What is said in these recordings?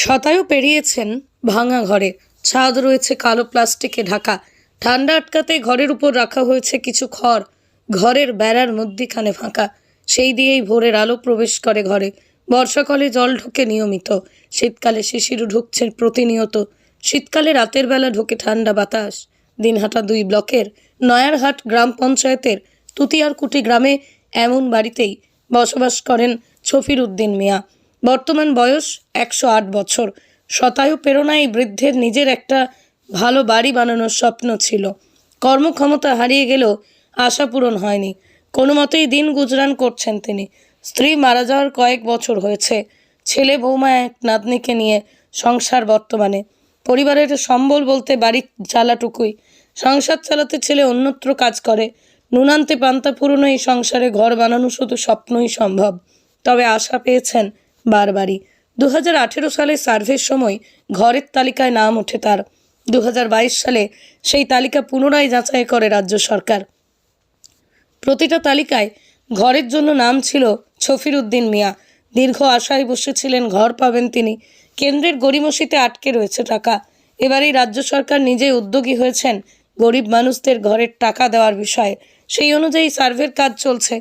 শতায়ু পেরিয়েছেন ভাঙা ঘরে। ছাদ রয়েছে কালো প্লাস্টিকে ঢাকা। ঠান্ডা আটকাতে ঘরের উপর রাখা হয়েছে কিছু খড়। ঘরের বেড়ার মধ্যিখানে ফাঁকা। সেই দিয়েই ভোরের আলো প্রবেশ করে ঘরে। বর্ষাকালে জল ঢোকে নিয়মিত। শীতকালে শিশির ঢুকছে প্রতিনিয়ত। শীতকালে রাতের বেলা ঢোকে ঠান্ডা বাতাস। দিনহাটা দুই ব্লকের নয়ারহাট গ্রাম পঞ্চায়েতের তুতিয়ারকুটি গ্রামে এমন বাড়িতেই বসবাস করেন ছফির উদ্দিন মিয়া। বর্তমান বয়স একশো আট বছর। শতায়ু প্রেরণায় বৃদ্ধের নিজের একটা ভালো বাড়ি বানানোর স্বপ্ন ছিল। কর্মক্ষমতা হারিয়ে গেলেও আশা পূরণ হয়নি। কোনো মতেই দিন গুজরান করছেন তিনি। স্ত্রী মারা যাওয়ার কয়েক বছর হয়েছে। ছেলে বৌমা এক নাতনিকে নিয়ে সংসার বর্তমানে। পরিবারের সম্বল বলতে বাড়ির চালাটুকুই। সংসার চালাতে ছেলে অন্যত্র কাজ করে। নুনান্তে পান্তা পুরনো এই সংসারে ঘর বানানো শুধু স্বপ্নই সম্ভব। তবে আশা পেয়েছেন বারবারই। দু হাজার আঠেরো সালে সার্ভের সময় ঘরের তালিকায় নাম ওঠে তার। দু হাজার বাইশ সালে সেই তালিকা পুনরায় যাচাই করে রাজ্য সরকার। প্রতিটা তালিকায় ঘরের জন্য নাম ছিল ছফির উদ্দিন মিয়া। দীর্ঘ আশায় বসেছিলেন, ঘর পাবেন তিনি। কেন্দ্রের গরিমসিতে আটকে রয়েছে টাকা। এবারেই রাজ্য সরকার নিজেই উদ্যোগী হয়েছেন গরিব মানুষদের ঘরের টাকা দেওয়ার বিষয়ে। সেই অনুযায়ী সার্ভের কাজ চলছে।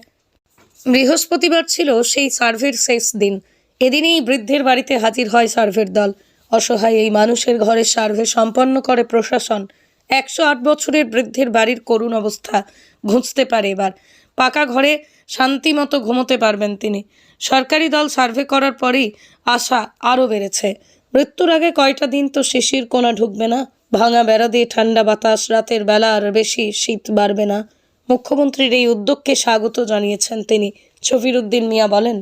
বৃহস্পতিবার ছিল সেই সার্ভের শেষ দিন। এদিনেই বৃদ্ধের বাড়িতে হাজির হয় সার্ভের দল। অসহায় এই মানুষের ঘরে সার্ভে সম্পন্ন করে প্রশাসন। একশো আট বছরের বৃদ্ধের বাড়ির করুণ অবস্থা ঘুঁচতে পারে এবার। পাকা ঘরে শান্তিমতো ঘুমোতে পারবেন তিনি। সরকারি দল সার্ভে করার পরেই আশা আরও বেড়েছে। মৃত্যুর আগে কয়টা দিন তো শিশির কোনা ঢুকবে না? ভাঙা বেড়া দিয়ে ঠান্ডা বাতাস রাতের বেলা আর বেশি শীত বাড়বে না। মুখ্যমন্ত্রীর এই উদ্যোগকে স্বাগত জানিয়েছেন তিনি। ছফির উদ্দিন মিয়া বলেন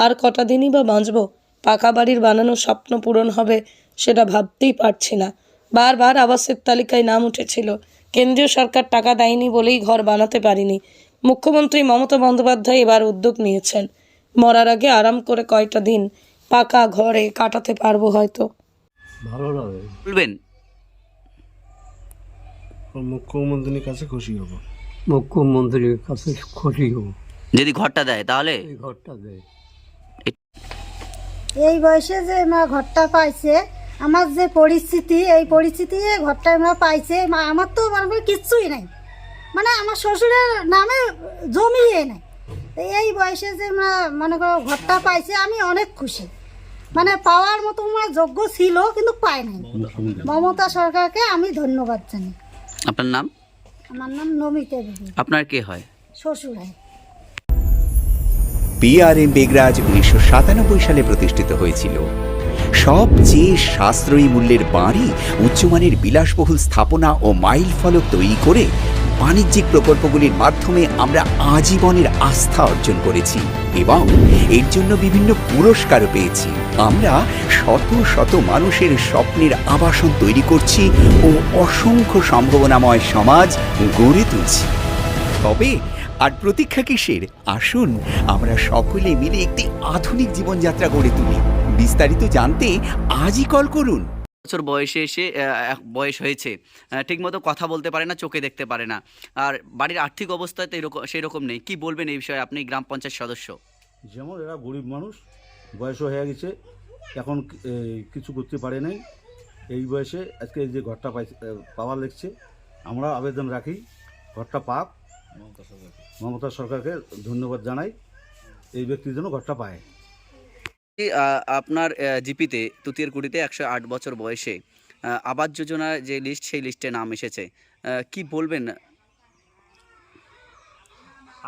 আর কটা দিনই বা বাঁচব? পাকা বাড়ির বানানো স্বপ্ন পূরণ হবে সেটা ভাবতেই পারছি না। বারবার আবাসের তালিকায় নাম উঠেছিল। কেন্দ্রীয় সরকার টাকা দেয়নি বলেই ঘর বানাতে পারিনি। মুখ্যমন্ত্রী মমতা বন্দ্যোপাধ্যায় এবার উদ্যোগ নিয়েছেন। মরার আগে আরাম করে কয়টা দিন পাকা ঘরে কাটাতে পারব হয়তো। ভালো লাগে। বলবেন। মুখ্যমন্ত্রীর কাছে খুশি হব। মুখ্যমন্ত্রীর কাছে খুশি হব। যদি ঘরটা দেয় তাহলে? ঘরটা দেয়। এই বয়সে যে মা ঘরটা পাইছে আমার যে পরিস্থিতি এই পরিস্থিতি ঘরটা আমরা পাইছে মা আমার তো মানে কিচ্ছুই নাই। মানে আমার শ্বশুরের নামে জমিয়ে নাই। এই বয়সে যে মা মনে করো ঘরটা পাইছে আমি অনেক খুশি। মানে পাওয়ার মতো আমার যোগ্য ছিল কিন্তু পাই নাই। মমতা সরকারকে। আমি ধন্যবাদ জানি আপনার নাম? আমার নাম নমিতা দেবী আপনার কে হয়? শ্বশুর হয়। বিআরএম বেগরাজ উনিশশো সাতানব্বই সালে প্রতিষ্ঠিত হয়েছিল। সবচেয়ে সাশ্রয়ী মূল্যের বাড়ি, উচ্চমানের বিলাসবহুল স্থাপনা ও মাইল ফলক তৈরি করে বাণিজ্যিক প্রকল্পগুলির মাধ্যমে আমরা আজীবনের আস্থা অর্জন করেছি এবং এর জন্য বিভিন্ন পুরস্কারও পেয়েছি। আমরা শত শত মানুষের স্বপ্নের আবাসন তৈরি করছি ও অসংখ্য সম্ভাবনাময় সমাজ গড়ে তুলছি। তবে আর প্রতীক্ষা কিসের? আসুন আমরা সকলে মিলে একটি আধুনিক জীবনযাত্রা গড়ে তুলি। বিস্তারিত জানতে আজই কল করুন। বছর বয়সে এসে বয়স হয়েছে। ঠিকমতো কথা বলতে পারে না চোখে দেখতে পারে না। আর বাড়ির আর্থিক অবস্থা তো এরকম সেই রকম নেই। কি বলবেন এই বিষয়ে আপনি গ্রাম পঞ্চায়েত সদস্য? যেমন এরা গরিব মানুষ বয়সও হয়ে গেছে। এখন কিছু করতে পারে নাই। এই বয়সে আজকে যে ঘরটা পাই পাওয়ার লেগছে আমরা আবেদন রাখি। ঘরটা পাক। মমতা সরকারকে। ধন্যবাদ জানাই। এই ব্যক্তির জন্য ঘরটা পায়। আপনার জিপিতে তুতির কুড়িতে একশো আট বছর বয়সে আবাস যোজনার যে লিস্ট সেই লিস্টে নাম এসেছে। কি বলবেন?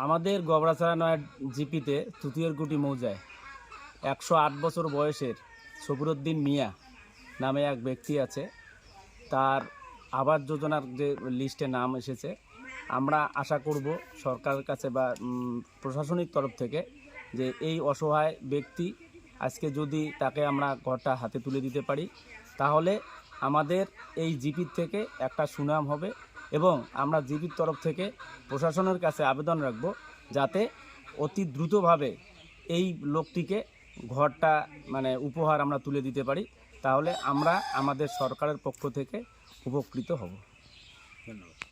আমাদের গবড়াছড়া নয় জিপিতে তুতিয়ারকুটি মৌজায় একশো আট বছর বয়সের সবুরুদ্দিন মিয়া নামে এক ব্যক্তি আছে। তার আবাস যোজনার যে লিস্টে নাম এসেছে আমরা আশা করব সরকারের কাছে বা প্রশাসনিক তরফ থেকে যে এই অসহায় ব্যক্তি আজকে যদি তাকে আমরা ঘরটা হাতে তুলে দিতে পারি, তাহলে আমাদের এই জিপির থেকে একটা সুনাম হবে এবং আমরা জিপির তরফ থেকে প্রশাসনের কাছে আবেদন রাখব যাতে অতি দ্রুতভাবে এই লোকটিকে ঘরটা মানে উপহার আমরা তুলে দিতে পারি, তাহলে আমরা আমাদের সরকারের পক্ষ থেকে উপকৃত হব। ধন্যবাদ।